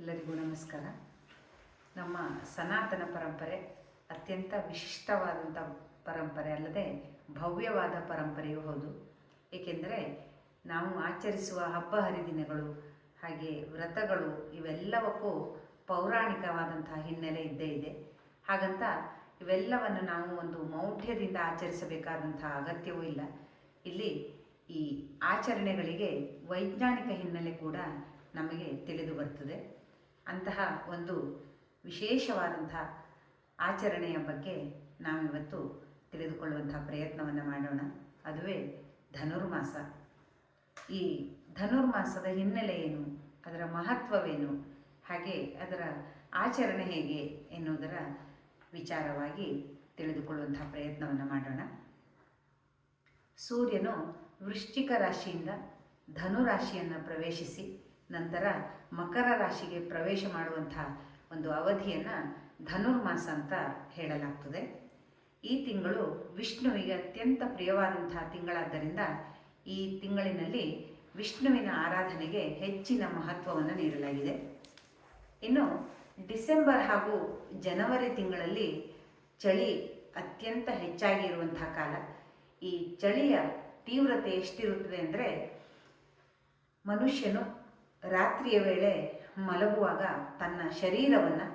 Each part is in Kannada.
ಎಲ್ಲರಿಗೂ ನಮಸ್ಕಾರ. ನಮ್ಮ ಸನಾತನ ಪರಂಪರೆ ಅತ್ಯಂತ ವಿಶಿಷ್ಟವಾದಂಥ ಪರಂಪರೆ ಅಲ್ಲದೆ ಭವ್ಯವಾದ ಪರಂಪರೆಯೂ ಹೌದು. ಏಕೆಂದರೆ ನಾವು ಆಚರಿಸುವ ಹಬ್ಬ ಹರಿದಿನಗಳು ಹಾಗೆ ವ್ರತಗಳು ಇವೆಲ್ಲವಕ್ಕೂ ಪೌರಾಣಿಕವಾದಂತಹ ಹಿನ್ನೆಲೆ ಇದ್ದೇ ಇದೆ. ಹಾಗಂತ ಇವೆಲ್ಲವನ್ನು ನಾವು ಒಂದು ಮೌಢ್ಯದಿಂದ ಆಚರಿಸಬೇಕಾದಂತಹ ಅಗತ್ಯವೂ ಇಲ್ಲ. ಇಲ್ಲಿ ಈ ಆಚರಣೆಗಳಿಗೆ ವೈಜ್ಞಾನಿಕ ಹಿನ್ನೆಲೆ ಕೂಡ ನಮಗೆ ತಿಳಿದು ಬರ್ತದೆ. ಅಂತಹ ಒಂದು ವಿಶೇಷವಾದಂಥ ಆಚರಣೆಯ ಬಗ್ಗೆ ನಾವಿವತ್ತು ತಿಳಿದುಕೊಳ್ಳುವಂಥ ಪ್ರಯತ್ನವನ್ನು ಮಾಡೋಣ. ಅದುವೇ ಧನುರ್ಮಾಸ. ಈ ಧನುರ್ಮಾಸದ ಹಿನ್ನೆಲೆ ಏನು ಅದರ ಮಹತ್ವವೇನು? ಹಾಗೆ ಅದರ ಆಚರಣೆ ಹೇಗೆ ಎನ್ನುವುದರ ವಿಚಾರವಾಗಿ ತಿಳಿದುಕೊಳ್ಳುವಂಥ ಪ್ರಯತ್ನವನ್ನು ಮಾಡೋಣ. ಸೂರ್ಯನು ವೃಶ್ಚಿಕ ರಾಶಿಯಿಂದ ಧನುರಾಶಿಯನ್ನು ಪ್ರವೇಶಿಸಿ ನಂತರ ಮಕರ ರಾಶಿಗೆ ಪ್ರವೇಶ ಮಾಡುವಂತಹ ಒಂದು ಅವಧಿಯನ್ನು ಧನುರ್ಮಾಸ ಅಂತ ಹೇಳಲಾಗ್ತದೆ. ಈ ತಿಂಗಳು ವಿಷ್ಣುವಿಗೆ ಅತ್ಯಂತ ಪ್ರಿಯವಾದಂತಹ ತಿಂಗಳಾದ್ದರಿಂದ ಈ ತಿಂಗಳಿನಲ್ಲಿ ವಿಷ್ಣುವಿನ ಆರಾಧನೆಗೆ ಹೆಚ್ಚಿನ ಮಹತ್ವವನ್ನು ನೀಡಲಾಗಿದೆ. ಇನ್ನು ಡಿಸೆಂಬರ್ ಹಾಗೂ ಜನವರಿ ತಿಂಗಳಲ್ಲಿ ಚಳಿ ಅತ್ಯಂತ ಹೆಚ್ಚಾಗಿ ಇರುವಂತಹ ಕಾಲ. ಈ ಚಳಿಯ ತೀವ್ರತೆ ಎಷ್ಟಿರುತ್ತದೆ ಅಂದರೆ ಮನುಷ್ಯನು ರಾತ್ರಿಯ ವೇಳೆ ಮಲಗುವಾಗ ತನ್ನ ಶರೀರವನ್ನು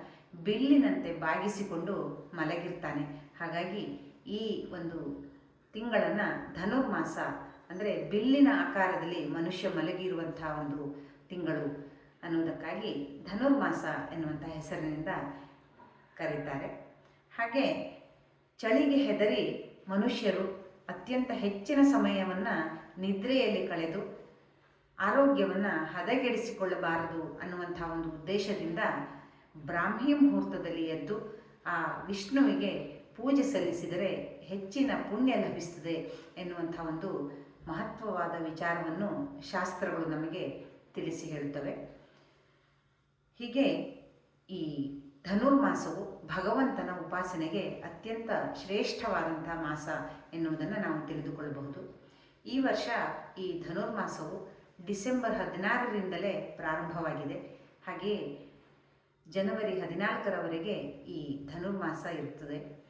ಬಿಲ್ಲಿನಂತೆ ಬಾಗಿಸಿಕೊಂಡು ಮಲಗಿರ್ತಾನೆ. ಹಾಗಾಗಿ ಈ ಒಂದು ತಿಂಗಳನ್ನು ಧನುರ್ಮಾಸ ಅಂದರೆ ಬಿಲ್ಲಿನ ಆಕಾರದಲ್ಲಿ ಮನುಷ್ಯ ಮಲಗಿರುವಂಥ ಒಂದು ತಿಂಗಳು ಅನ್ನೋದಕ್ಕಾಗಿ ಧನುರ್ಮಾಸ ಎನ್ನುವಂಥ ಹೆಸರಿನಿಂದ ಕರೀತಾರೆ. ಹಾಗೆ ಚಳಿಗೆ ಹೆದರಿ ಮನುಷ್ಯರು ಅತ್ಯಂತ ಹೆಚ್ಚಿನ ಸಮಯವನ್ನು ನಿದ್ರೆಯಲ್ಲಿ ಕಳೆದು ಆರೋಗ್ಯವನ್ನು ಹದಗೆಡಿಸಿಕೊಳ್ಳಬಾರದು ಅನ್ನುವಂಥ ಒಂದು ಉದ್ದೇಶದಿಂದ ಬ್ರಾಹ್ಮಿ ಮುಹೂರ್ತದಲ್ಲಿ ಎದ್ದು ಆ ವಿಷ್ಣುವಿಗೆ ಪೂಜೆ ಸಲ್ಲಿಸಿದರೆ ಹೆಚ್ಚಿನ ಪುಣ್ಯ ಲಭಿಸ್ತದೆ ಎನ್ನುವಂಥ ಒಂದು ಮಹತ್ವವಾದ ವಿಚಾರವನ್ನು ಶಾಸ್ತ್ರಗಳು ನಮಗೆ ತಿಳಿಸಿ ಹೇಳುತ್ತವೆ. ಹೀಗೆ ಈ ಧನುರ್ಮಾಸವು ಭಗವಂತನ ಉಪಾಸನೆಗೆ ಅತ್ಯಂತ ಶ್ರೇಷ್ಠವಾದಂಥ ಮಾಸ ಎನ್ನುವುದನ್ನು ನಾವು ತಿಳಿದುಕೊಳ್ಳಬಹುದು. ಈ ವರ್ಷ ಈ ಧನುರ್ಮಾಸವು ಡಿಸೆಂಬರ್ ಹದಿನಾರರಿಂದಲೇ ಪ್ರಾರಂಭವಾಗಿದೆ. ಹಾಗೆಯೇ ಜನವರಿ ಹದಿನಾಲ್ಕರವರೆಗೆ ಈ ಧನುರ್ಮಾಸ ಇರುತ್ತದೆ.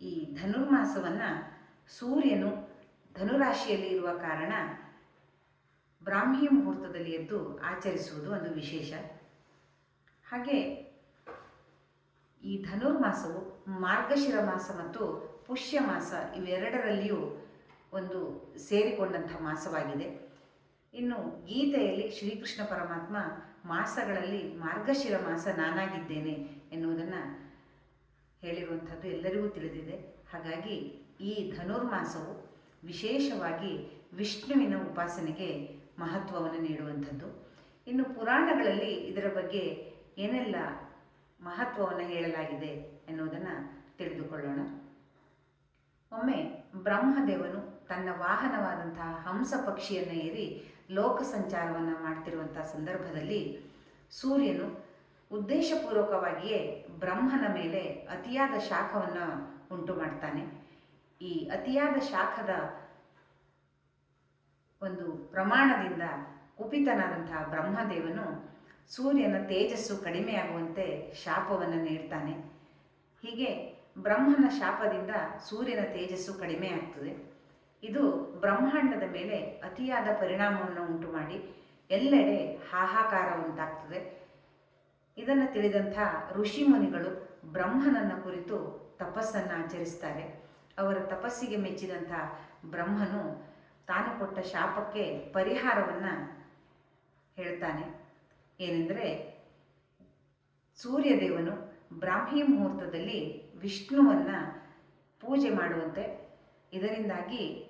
ಈ ಧನುರ್ಮಾಸವನ್ನು ಸೂರ್ಯನು ಧನುರಾಶಿಯಲ್ಲಿ ಇರುವ ಕಾರಣ ಬ್ರಾಹ್ಮಿ ಮುಹೂರ್ತದಲ್ಲಿ ಎದ್ದು ಆಚರಿಸುವುದು ಒಂದು ವಿಶೇಷ. ಹಾಗೆ ಈ ಧನುರ್ಮಾಸವು ಮಾರ್ಗಶಿರ ಮಾಸ ಮತ್ತು ಪುಷ್ಯ ಮಾಸ ಇವೆರಡರಲ್ಲಿಯೂ ಒಂದು ಸೇರಿಕೊಂಡಂಥ ಮಾಸವಾಗಿದೆ. ಇನ್ನು ಗೀತೆಯಲ್ಲಿ ಶ್ರೀಕೃಷ್ಣ ಪರಮಾತ್ಮ ಮಾಸಗಳಲ್ಲಿ ಮಾರ್ಗಶಿರ ಮಾಸ ನಾನಾಗಿದ್ದೇನೆ ಎನ್ನುವುದನ್ನು ಹೇಳಿರುವಂಥದ್ದು ಎಲ್ಲರಿಗೂ ತಿಳಿದಿದೆ. ಹಾಗಾಗಿ ಈ ಧನುರ್ಮಾಸವು ವಿಶೇಷವಾಗಿ ವಿಷ್ಣುವಿನ ಉಪಾಸನೆಗೆ ಮಹತ್ವವನ್ನು ನೀಡುವಂಥದ್ದು. ಇನ್ನು ಪುರಾಣಗಳಲ್ಲಿ ಇದರ ಬಗ್ಗೆ ಏನೆಲ್ಲ ಮಹತ್ವವನ್ನು ಹೇಳಲಾಗಿದೆ ಎನ್ನುವುದನ್ನು ತಿಳಿದುಕೊಳ್ಳೋಣ. ಒಮ್ಮೆ ಬ್ರಹ್ಮದೇವನು ತನ್ನ ವಾಹನವಾದಂತಹ ಹಂಸ ಪಕ್ಷಿಯನ್ನು ಏರಿ ಲೋಕ ಸಂಚಾರವನ್ನು ಮಾಡ್ತಿರುವಂಥ ಸಂದರ್ಭದಲ್ಲಿ ಸೂರ್ಯನು ಉದ್ದೇಶಪೂರ್ವಕವಾಗಿಯೇ ಬ್ರಹ್ಮನ ಮೇಲೆ ಅತಿಯಾದ ಶಾಖವನ್ನು ಉಂಟು ಮಾಡ್ತಾನೆ. ಈ ಅತಿಯಾದ ಶಾಖದ ಒಂದು ಪ್ರಮಾಣದಿಂದ ಕುಪಿತನಾದಂತಹ ಬ್ರಹ್ಮದೇವನು ಸೂರ್ಯನ ತೇಜಸ್ಸು ಕಡಿಮೆಯಾಗುವಂತೆ ಶಾಪವನ್ನು ನೀಡ್ತಾನೆ. ಹೀಗೆ ಬ್ರಹ್ಮನ ಶಾಪದಿಂದ ಸೂರ್ಯನ ತೇಜಸ್ಸು ಕಡಿಮೆ ಆಗ್ತದೆ ಇದು ಬ್ರಹ್ಮಾಂಡದ ಮೇಲೆ ಅತಿಯಾದ ಪರಿಣಾಮವನ್ನು ಉಂಟು ಮಾಡಿ ಎಲ್ಲೆಡೆ ಹಾಹಾಕಾರ ಉಂಟಾಗ್ತದೆ. ಇದನ್ನು ತಿಳಿದಂಥ ಋಷಿಮುನಿಗಳು ಬ್ರಹ್ಮನನ್ನ ಕುರಿತು ತಪಸ್ಸನ್ನು ಆಚರಿಸ್ತಾರೆ. ಅವರ ತಪಸ್ಸಿಗೆ ಮೆಚ್ಚಿದಂಥ ಬ್ರಹ್ಮನು ತಾನು ಕೊಟ್ಟ ಶಾಪಕ್ಕೆ ಪರಿಹಾರವನ್ನು ಹೇಳ್ತಾನೆ. ಏನೆಂದರೆ, ಸೂರ್ಯದೇವನು ಬ್ರಾಹ್ಮಿ ಮುಹೂರ್ತದಲ್ಲಿ ವಿಷ್ಣುವನ್ನು ಪೂಜೆ ಮಾಡುವಂತೆ, ಇದರಿಂದಾಗಿ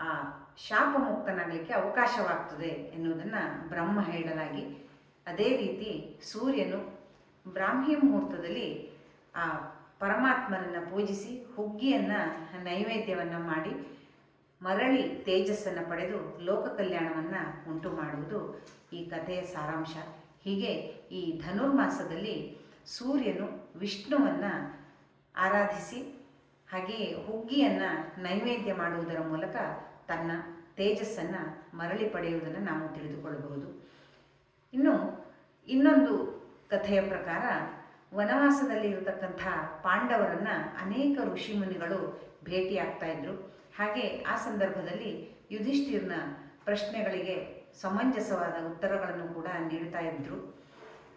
ಆ ಶಾಪ ಮುಕ್ತನಾಗಲಿಕ್ಕೆ ಅವಕಾಶವಾಗ್ತದೆ ಎನ್ನುವುದನ್ನು ಬ್ರಹ್ಮ ಹೇಳಲಾಗಿ ಅದೇ ರೀತಿ ಸೂರ್ಯನು ಬ್ರಾಹ್ಮಿ ಮುಹೂರ್ತದಲ್ಲಿ ಆ ಪರಮಾತ್ಮನನ್ನು ಪೂಜಿಸಿ ಹುಗ್ಗಿಯನ್ನು ನೈವೇದ್ಯವನ್ನು ಮಾಡಿ ಮರಳಿ ತೇಜಸ್ಸನ್ನು ಪಡೆದು ಲೋಕ ಕಲ್ಯಾಣವನ್ನು ಉಂಟು ಮಾಡುವುದು ಈ ಕಥೆಯ ಸಾರಾಂಶ. ಹೀಗೆ ಈ ಧನುರ್ಮಾಸದಲ್ಲಿ ಸೂರ್ಯನು ವಿಷ್ಣುವನ್ನು ಆರಾಧಿಸಿ ಹಾಗೆಯೇ ಹುಗ್ಗಿಯನ್ನು ನೈವೇದ್ಯ ಮಾಡುವುದರ ಮೂಲಕ ತನ್ನ ತೇಜಸ್ಸನ್ನು ಮರಳಿ ಪಡೆಯುವುದನ್ನು ನಾವು ತಿಳಿದುಕೊಳ್ಳಬಹುದು. ಇನ್ನು ಇನ್ನೊಂದು ಕಥೆಯ ಪ್ರಕಾರ ವನವಾಸದಲ್ಲಿ ಇರತಕ್ಕಂಥ ಪಾಂಡವರನ್ನ ಅನೇಕ ಋಷಿಮುನಿಗಳು ಭೇಟಿಯಾಗ್ತಾ ಇದ್ರು. ಹಾಗೆ ಆ ಸಂದರ್ಭದಲ್ಲಿ ಯುಧಿಷ್ಠಿರನ ಪ್ರಶ್ನೆಗಳಿಗೆ ಸಮಂಜಸವಾದ ಉತ್ತರಗಳನ್ನು ಕೂಡ ನೀಡ್ತಾ ಇದ್ರು.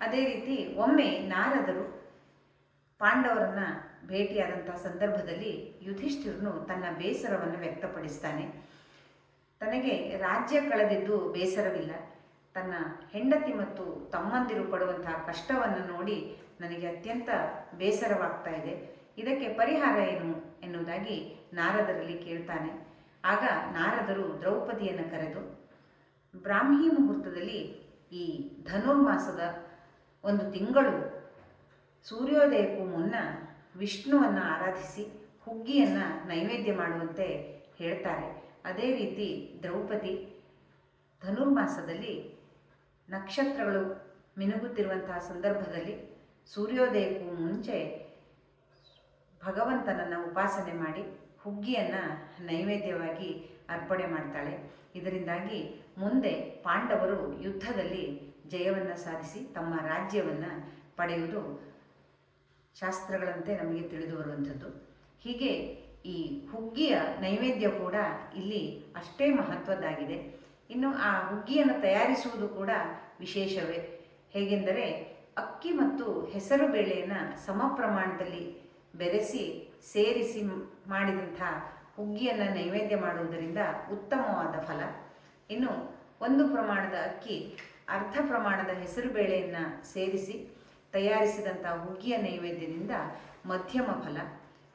ಅದೇ ರೀತಿ ಒಮ್ಮೆ ನಾರದರು ಪಾಂಡವರನ್ನ ಭೇಟಿಯಾದಂಥ ಸಂದರ್ಭದಲ್ಲಿ ಯುಧಿಷ್ಠಿರನು ತನ್ನ ಬೇಸರವನ್ನು ವ್ಯಕ್ತಪಡಿಸ್ತಾನೆ. ತನಗೆ ರಾಜ್ಯ ಕಳೆದಿದ್ದು ಬೇಸರವಿಲ್ಲ. ತನ್ನ ಹೆಂಡತಿ ಮತ್ತು ತಮ್ಮಂದಿರು ಪಡುವಂತಹ ಕಷ್ಟವನ್ನು ನೋಡಿ ನನಗೆ ಅತ್ಯಂತ ಬೇಸರವಾಗ್ತಾ ಇದೆ. ಇದಕ್ಕೆ ಪರಿಹಾರ ಏನು ಎನ್ನುವುದಾಗಿ ನಾರದರಲ್ಲಿ ಕೇಳ್ತಾನೆ. ಆಗ ನಾರದರು ದ್ರೌಪದಿಯನ್ನು ಕರೆದು, ಬ್ರಾಹ್ಮಿ ಮುಹೂರ್ತದಲ್ಲಿ ಈ ಧನುರ್ಮಾಸದ ಒಂದು ತಿಂಗಳು ಸೂರ್ಯೋದಯಕ್ಕೂ ಮುನ್ನ ವಿಷ್ಣುವನ್ನು ಆರಾಧಿಸಿ ಹುಗ್ಗಿಯನ್ನು ನೈವೇದ್ಯ ಮಾಡುವಂತೆ ಹೇಳ್ತಾರೆ. ಅದೇ ರೀತಿ ದ್ರೌಪದಿ ಧನುರ್ಮಾಸದಲ್ಲಿ ನಕ್ಷತ್ರಗಳು ಮಿನುಗುತ್ತಿರುವಂತಹ ಸಂದರ್ಭದಲ್ಲಿ ಸೂರ್ಯೋದಯಕ್ಕೂ ಮುಂಚೆ ಭಗವಂತನನ್ನು ಉಪಾಸನೆ ಮಾಡಿ ಹುಗ್ಗಿಯನ್ನು ನೈವೇದ್ಯವಾಗಿ ಅರ್ಪಣೆ ಮಾಡ್ತಾಳೆ. ಇದರಿಂದಾಗಿ ಮುಂದೆ ಪಾಂಡವರು ಯುದ್ಧದಲ್ಲಿ ಜಯವನ್ನು ಸಾಧಿಸಿ ತಮ್ಮ ರಾಜ್ಯವನ್ನು ಪಡೆಯುವುದು ಶಾಸ್ತ್ರಗಳಂತೆ ನಮಗೆ ತಿಳಿದು ಬರುವಂಥದ್ದು. ಹೀಗೆ ಈ ಹುಗ್ಗಿಯ ನೈವೇದ್ಯ ಕೂಡ ಇಲ್ಲಿ ಅಷ್ಟೇ ಮಹತ್ವದ್ದಾಗಿದೆ. ಇನ್ನು ಆ ಹುಗ್ಗಿಯನ್ನು ತಯಾರಿಸುವುದು ಕೂಡ ವಿಶೇಷವೇ. ಹೇಗೆಂದರೆ ಅಕ್ಕಿ ಮತ್ತು ಹೆಸರು ಬೇಳೆಯನ್ನು ಸಮ ಪ್ರಮಾಣದಲ್ಲಿ ಬೆರೆಸಿ, ಸೇರಿಸಿ ಮಾಡಿದಂಥ ಹುಗ್ಗಿಯನ್ನು ನೈವೇದ್ಯ ಮಾಡುವುದರಿಂದ ಉತ್ತಮವಾದ ಫಲ. ಇನ್ನು ಒಂದು ಪ್ರಮಾಣದ ಅಕ್ಕಿ, ಅರ್ಧ ಪ್ರಮಾಣದ ಹೆಸರು ಬೇಳೆಯನ್ನು ಸೇರಿಸಿ ತಯಾರಿಸಿದಂಥ ಹುಗ್ಗಿಯ ನೈವೇದ್ಯದಿಂದ ಮಧ್ಯಮ ಫಲ.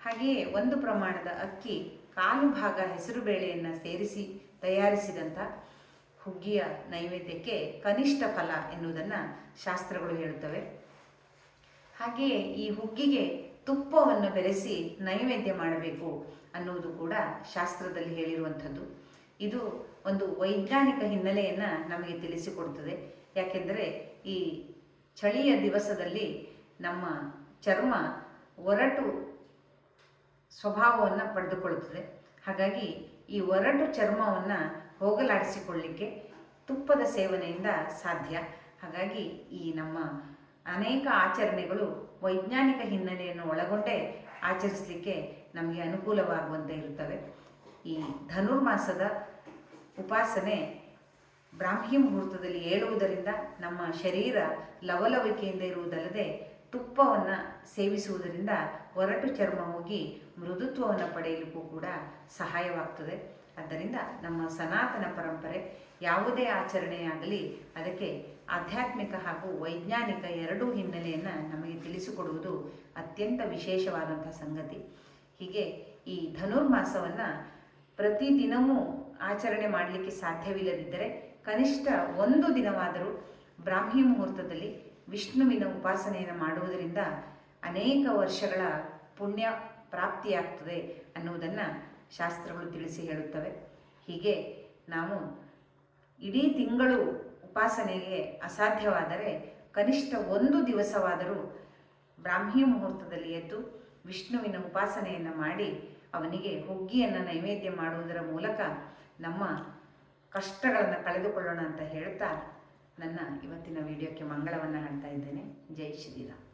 ಹಾಗೆಯೇ ಒಂದು ಪ್ರಮಾಣದ ಅಕ್ಕಿ, ಕಾಲು ಭಾಗ ಹೆಸರು ಬೇಳೆಯನ್ನು ಸೇರಿಸಿ ತಯಾರಿಸಿದಂಥ ಹುಗ್ಗಿಯ ನೈವೇದ್ಯಕ್ಕೆ ಕನಿಷ್ಠ ಫಲ ಎನ್ನುವುದನ್ನು ಶಾಸ್ತ್ರಗಳು ಹೇಳುತ್ತವೆ. ಹಾಗೆಯೇ ಈ ಹುಗ್ಗಿಗೆ ತುಪ್ಪವನ್ನು ಬೆರೆಸಿ ನೈವೇದ್ಯ ಮಾಡಬೇಕು ಅನ್ನುವುದು ಕೂಡ ಶಾಸ್ತ್ರದಲ್ಲಿ ಹೇಳಿರುವಂಥದ್ದು. ಇದು ಒಂದು ವೈಜ್ಞಾನಿಕ ಹಿನ್ನೆಲೆಯನ್ನು ನಮಗೆ ತಿಳಿಸಿಕೊಡ್ತದೆ ಯಾಕೆಂದರೆ ಈ ಚಳಿಯ ದಿವಸದಲ್ಲಿ ನಮ್ಮ ಚರ್ಮ ಒರಟು ಸ್ವಭಾವವನ್ನು ಪಡೆದುಕೊಳ್ಳುತ್ತದೆ. ಹಾಗಾಗಿ ಈ ಒರಟು ಚರ್ಮವನ್ನು ಹೋಗಲಾಡಿಸಿಕೊಳ್ಳಿಕ್ಕೆ ತುಪ್ಪದ ಸೇವನೆಯಿಂದ ಸಾಧ್ಯ. ಹಾಗಾಗಿ ಈ ನಮ್ಮ ಅನೇಕ ಆಚರಣೆಗಳು ವೈಜ್ಞಾನಿಕ ಹಿನ್ನೆಲೆಯನ್ನು ಒಳಗೊಂಡೇ ಆಚರಿಸಲಿಕ್ಕೆ ನಮಗೆ ಅನುಕೂಲವಾಗುವಂತೆ ಇರುತ್ತವೆ. ಈ ಧನುರ್ಮಾಸದ ಉಪಾಸನೆ ಬ್ರಾಹ್ಮಿ ಮುಹೂರ್ತದಲ್ಲಿ ಏಳುವುದರಿಂದ ನಮ್ಮ ಶರೀರ ಲವಲವಿಕೆಯಿಂದ ಇರುವುದಲ್ಲದೆ ತುಪ್ಪವನ್ನು ಸೇವಿಸುವುದರಿಂದ ಒರಟು ಚರ್ಮ ಹೋಗಿ ಮೃದುತ್ವವನ್ನು ಪಡೆಯಲಿಕ್ಕೂ ಕೂಡ ಸಹಾಯವಾಗ್ತದೆ. ಆದ್ದರಿಂದ ನಮ್ಮ ಸನಾತನ ಪರಂಪರೆ ಯಾವುದೇ ಆಚರಣೆಯಾಗಲಿ ಅದಕ್ಕೆ ಆಧ್ಯಾತ್ಮಿಕ ಹಾಗೂ ವೈಜ್ಞಾನಿಕ ಎರಡೂ ಹಿನ್ನೆಲೆಯನ್ನು ನಮಗೆ ತಿಳಿಸಿಕೊಡುವುದು ಅತ್ಯಂತ ವಿಶೇಷವಾದಂಥ ಸಂಗತಿ. ಹೀಗೆ ಈ ಧನುರ್ಮಾಸವನ್ನು ಪ್ರತಿದಿನವೂ ಆಚರಣೆ ಮಾಡಲಿಕ್ಕೆ ಸಾಧ್ಯವಿಲ್ಲದಿದ್ದರೆ ಕನಿಷ್ಠ ಒಂದು ದಿನವಾದರೂ ಬ್ರಾಹ್ಮಿ ಮುಹೂರ್ತದಲ್ಲಿ ವಿಷ್ಣುವಿನ ಉಪಾಸನೆಯನ್ನು ಮಾಡುವುದರಿಂದ ಅನೇಕ ವರ್ಷಗಳ ಪುಣ್ಯ ಪ್ರಾಪ್ತಿಯಾಗ್ತದೆ ಅನ್ನುವುದನ್ನು ಶಾಸ್ತ್ರಗಳು ತಿಳಿಸಿ ಹೇಳುತ್ತವೆ. ಹೀಗೆ ನಾವು ಇಡೀ ತಿಂಗಳು ಉಪಾಸನೆಗೆ ಅಸಾಧ್ಯವಾದರೆ ಕನಿಷ್ಠ ಒಂದು ದಿವಸವಾದರೂ ಬ್ರಾಹ್ಮಿ ಮುಹೂರ್ತದಲ್ಲಿ ಎದ್ದು ವಿಷ್ಣುವಿನ ಉಪಾಸನೆಯನ್ನು ಮಾಡಿ ಅವನಿಗೆ ಹುಗ್ಗಿಯನ್ನು ನೈವೇದ್ಯ ಮಾಡುವುದರ ಮೂಲಕ ನಮ್ಮ ಕಷ್ಟಗಳನ್ನು ಕಳೆದುಕೊಳ್ಳೋಣ ಅಂತ ಹೇಳ್ತಾ ನನ್ನ ಇವತ್ತಿನ ವಿಡಿಯೋಕ್ಕೆ ಮಂಗಳವನ್ನು ಹಾಡ್ತಾ ಇದ್ದೇನೆ. ಜೈ ಶ್ರೀರಾಮ್.